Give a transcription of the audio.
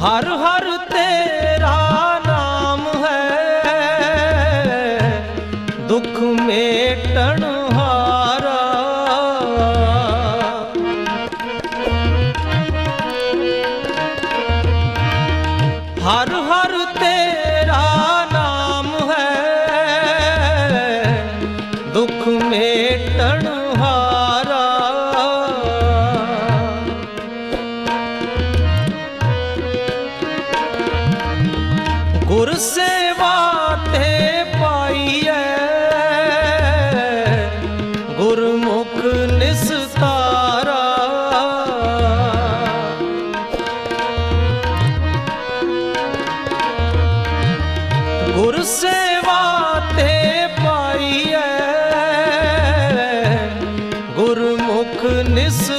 ਹਰ ਹਰ ਤੇਰਾ ਨਾਮ ਹੈ। ਦੁੱਖ ਮੇਟਣ ਹਾਰਾ। ਹਰ ਹਰ ਤੇਰਾ ਨਾਮ ਹੈ। ਦੁੱਖ ਮੇਟਣ ਹਾਰਾ। ਗੁਰ ਤੇ ਪਾਈ ਐ ਗੁਰਮੁਖ ਨਿਸਤਾਰਾ। ਗੁਰ ਸੇਵਾ ਤੇ ਪਾਈ ਐ ਗੁਰਮੁਖ ਨਿਸ